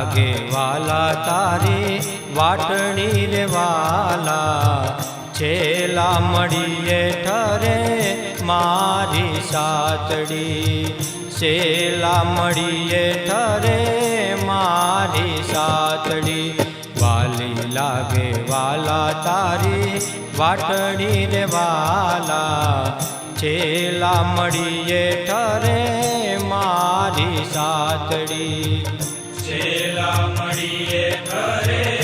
લાગે વાલા તારી વાટણી રે વાલા. છેલા મળીએ ઠરે મારી સાતડી. છેલા મળીએ ઠરે મારી સાતડી. વાલી લાગે વાલા તારી વાટણી રે વાલા. છેલા મળીએ ઠરે મારી સાતડી. છેલા મળીએ ઘરે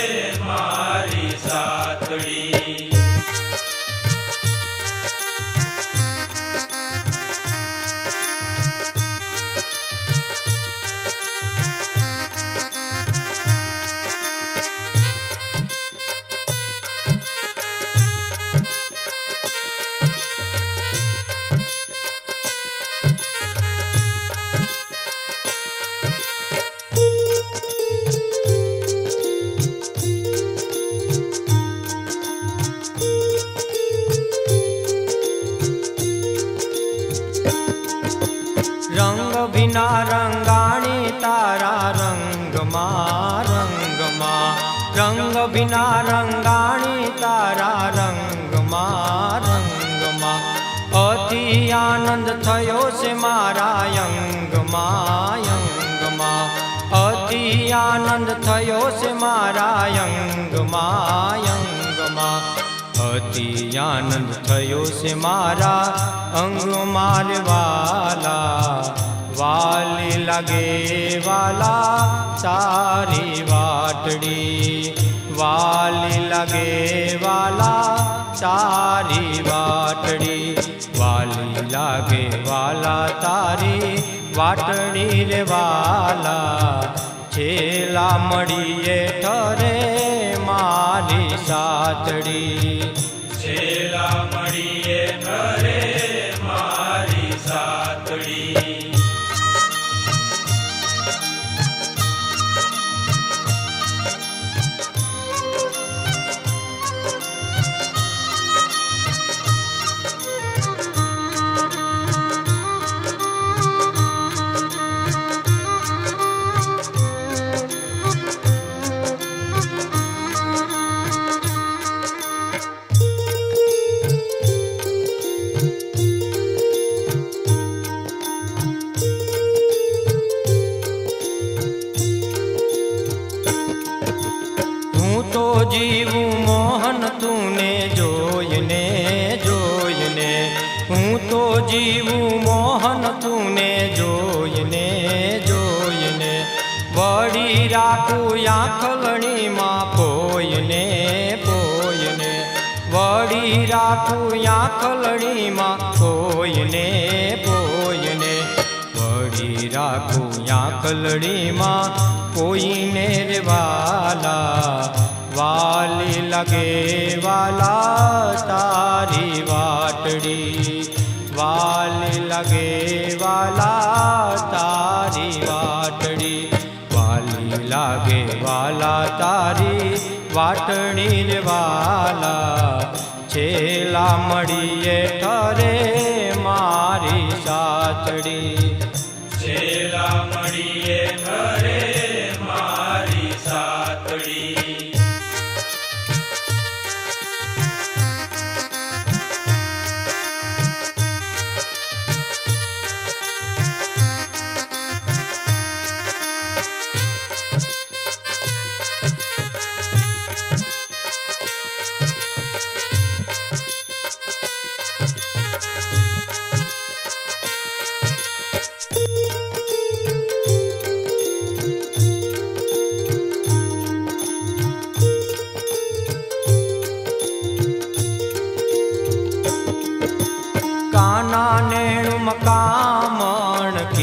વિના રંગાણી તારા રંગમાં રંગમાં. રંગ વિના રંગાણી તારા રંગમાં રંગમાં. અતિ આનંદ થયો છે મારા અંગમાં અંગમાં. અતિ આનંદ થયો છે મારા અંગમાં અંગમાં. અતિ આનંદ થયો છે મારા અંગ વાલા વાલી લાગે વાલા ચારી વાટડી. વાલી લાગે વાલા ચારી વાટડી. વાલી લાગે વાલા તારી વાટડી રે વાલા. છેલા મળીએ ઠરે મારી સાતડી. છેલા મળીએ ઠરે મારી સાતડી. તુને જોઈને જોઈને વળી રાખું આંખલણીમાં પોઈને પોઈને વળી રાખું આંખલણીમાં પોઈને પોઈને વળી રાખું આંખલડીમાં કોઈને રેવાલા વાલી લગે વાલા તારી વાટડી વાલી લગે વાલા, તારી વાટડી. વાલી લાગે વાલા, તારી વાટણી રે વાલા. છેલા મળીએ ઠરે મારી સાચડી છેલા મળીએ ઘરે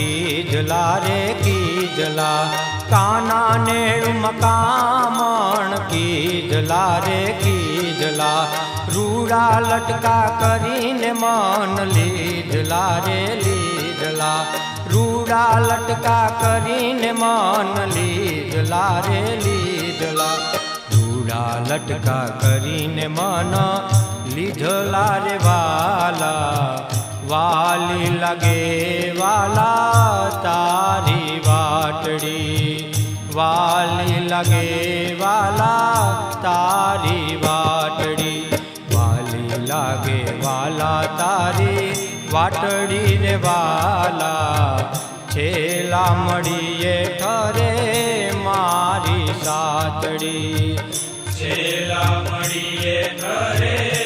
કીજલા રે કીજલા કાના ને મકામણ કીજલા રે કીજલા રૂડા લટકા કરીને મન લીજલા રે લીજલા રૂડા લટકા કરીને મન લીજલા રે લીજલા રૂડા લટકા કરીને મન લીધલા રે વાલા વાલી લગે વાલા તારી વાટડી. વાલી લગે વાલા તારી વાટડી. વાલી લાગે વાલા તારી વાટડી રે વાલા. છેલા મળીએ ઠરે મારી સાતડી. છેલા મળીએ ઘરે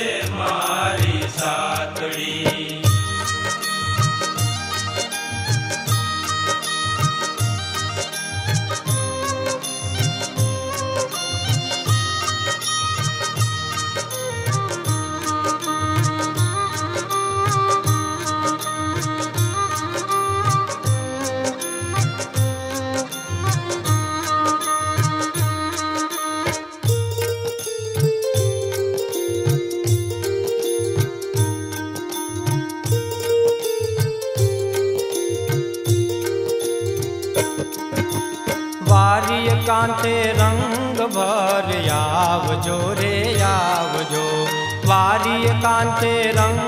વારીય કાંઠે રંગ ભર આવજો રે આવજો વારી કાંઠે રંગ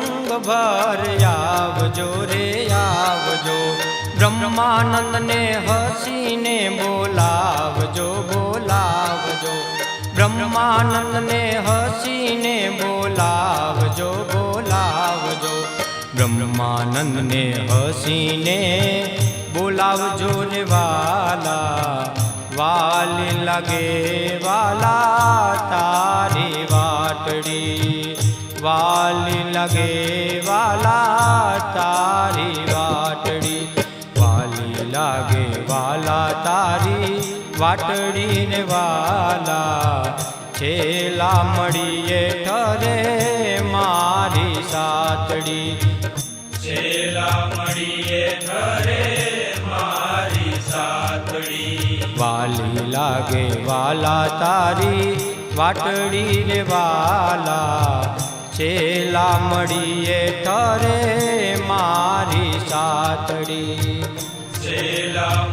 ભર આવજો રે આવજો બ્રહ્માનંદને હસીને બોલાવજો બોલાવજો. બ્રહ્માનંદને હસીને બોલાવજો બોલાવજો. બ્રહ્માનંદને હસીને બોલાવજો રે વાલા. વાલી લગે વાલા, તારી વાટડી. વાલ લગે વાલા, તારી વાટડી. વાલી લાગે વાલા, તારી વાટડી ને વાલા. છેલા મળીએ ઠરે મારી સાતડી. છેલા મળીએ સાતડી વાલી લાગે વાલા તારી વાટડી રે વાલા. ચેલા મળીએ ઠરે મારી સાતડી. છેલા